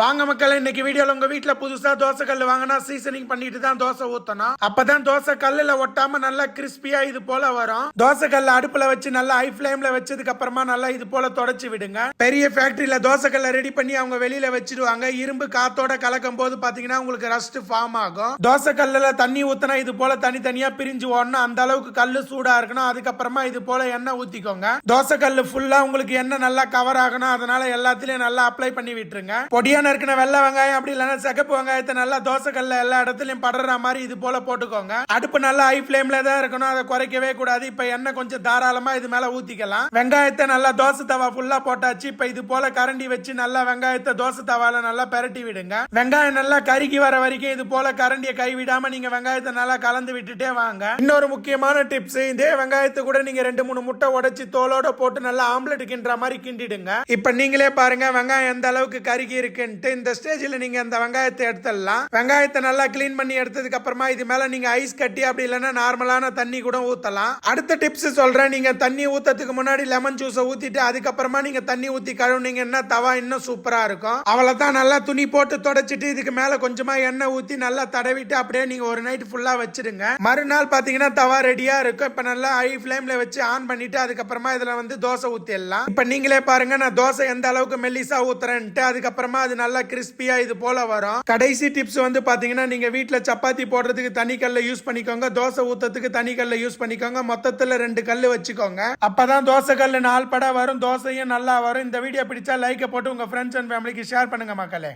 வாங்க மக்கள் இன்னைக்கு வீடியோல உங்க வீட்டுல புதுசா தோசை கல் வாங்கினா சீசனிங் பண்ணிட்டு தான் தோசை ஊத்தணும். அப்பதான் தோசை கல்லுல ஒட்டாம நல்லா கிறிஸ்பியா இது போல வரும். தோசை கல்ல அடுப்புல வச்சு நல்லா ஹை ஃபிளேம்ல வச்சதுக்கு அப்புறமா நல்லா இது போல தொடச்சு விடுங்க. பெரிய ஃபேக்டரியில தோசை கல்ல ரெடி பண்ணி அவங்க வெளியில வச்சிடுவாங்க இரும்பு காத்தோட கலக்கும் போது பாத்தீங்கன்னா உங்களுக்கு ரஸ்ட் ஃபார்ம் ஆகும். தோசை கல்லுல தண்ணி ஊத்தினா இது போல தனித்தனியா பிரிஞ்சு ஓடணும். அந்த அளவுக்கு கல்லு சூடா இருக்கணும். அதுக்கப்புறமா இது போல எண்ணெய் ஊத்திக்கோங்க. தோசை கல்லு ஃபுல்லா உங்களுக்கு எண்ணெய் நல்லா கவர் ஆகணும். அதனால எல்லாத்துலயும் நல்லா அப்ளை பண்ணி விட்டுருங்க. பொடியா நறுக்கின வெள்ளை வெங்காயம் அப்படி இல்லைன்னா சிகப்பு வெங்காயத்தை நல்லா தோசை கல்ல எல்லா இடத்துலயும் படுற மாதிரி இது போல போட்டுக்கோங்க. அடுப்பு நல்லா ஹை ஃபிளேம்ல தான் இருக்கணும் அதை குறைக்கவே கூடாது. இப்ப எண்ணெய் கொஞ்சம் தாராளமா இது மேல ஊத்திக்கலாம். வெங்காயத்தை நல்லா தோசை தவா ஃபுல்லா போட்டாச்சு. இப்ப இது போல கரண்டி வச்சு நல்லா வெங்காயத்தை தோசை தவால நல்லா பெரட்டி விடுங்க. வெங்காயம் நல்லா கருகி வர வரைக்கும் இது போல கரண்டியை கை விடாம நீங்க வெங்காயத்தை நல்லா கலந்து விட்டுட்டே வாங்க. இன்னொரு முக்கியமான டிப்ஸ் இதே வெங்காயத்தை கூட நீங்க ரெண்டு மூணு முட்டை உடைச்சு தோலோட போட்டு நல்லா ஆம்லெட் கிண்டுற மாதிரி கிண்டிடுங்க. இப்ப நீங்களே பாருங்க வெங்காயம் எந்த அளவுக்கு கருகி அப்படின்ட்டு இந்த ஸ்டேஜில் நீங்கள் அந்த வெங்காயத்தை எடுத்துடலாம். வெங்காயத்தை நல்லா க்ளீன் பண்ணி எடுத்ததுக்கு அப்புறமா இது மேலே நீங்கள் ஐஸ் கட்டி அப்படி இல்லைன்னா நார்மலான தண்ணி கூட ஊற்றலாம் அடுத்த டிப்ஸ் சொல்கிறேன் நீங்கள் தண்ணி ஊற்றதுக்கு முன்னாடி லெமன் ஜூஸை ஊற்றிட்டு அதுக்கப்புறமா நீங்கள் தண்ணி ஊற்றி கழுவுனீங்கன்னா தவா இன்னும் சூப்பராக இருக்கும். அவ்வளவுதான். நல்லா துணி போட்டு தொடச்சிட்டு இதுக்கு மேலே கொஞ்சமாக எண்ணெய் ஊற்றி நல்லா தடவிட்டு அப்படியே நீங்கள் ஒரு நைட் ஃபுல்லாக வச்சுடுங்க மறுநாள் பார்த்தீங்கன்னா தவா ரெடியாக இருக்கும். இப்போ நல்லா ஹை ஃப்ளேமில் வச்சு ஆன் பண்ணிவிட்டு அதுக்கப்புறமா இதில் வந்து தோசை ஊற்றிடலாம் இப்போ நீங்களே பாருங்கள் நான் தோசை எந்த அளவுக்கு மெல்லிஸாக ஊற்றுறேன்ட்டு அதுக்கப்புறமா அது நல்லா கிறிஸ்பியா இது போல வரும். கடைசி டிப்ஸ் வந்து பாத்தீங்கன்னா நீங்க வீட்டுல சப்பாத்தி போடுறதுக்கு தனி கல்ல யூஸ் பண்ணிக்கோங்க. தோசை ஊத்தத்துக்கு தனி கல்ல யூஸ் பண்ணிக்கோங்க. மொத்தத்துல ரெண்டு கல் வச்சுக்கோங்க. அப்பதான் தோசை கல்லு நாள் பட வரும். தோசையும் நல்லா வரும். இந்த வீடியோ பிடிச்சா லைக்கை போட்டு உங்க ஃப்ரெண்ட்ஸ் அண்ட் ஃபேமிலிக்கு ஷேர் பண்ணுங்க மக்களே.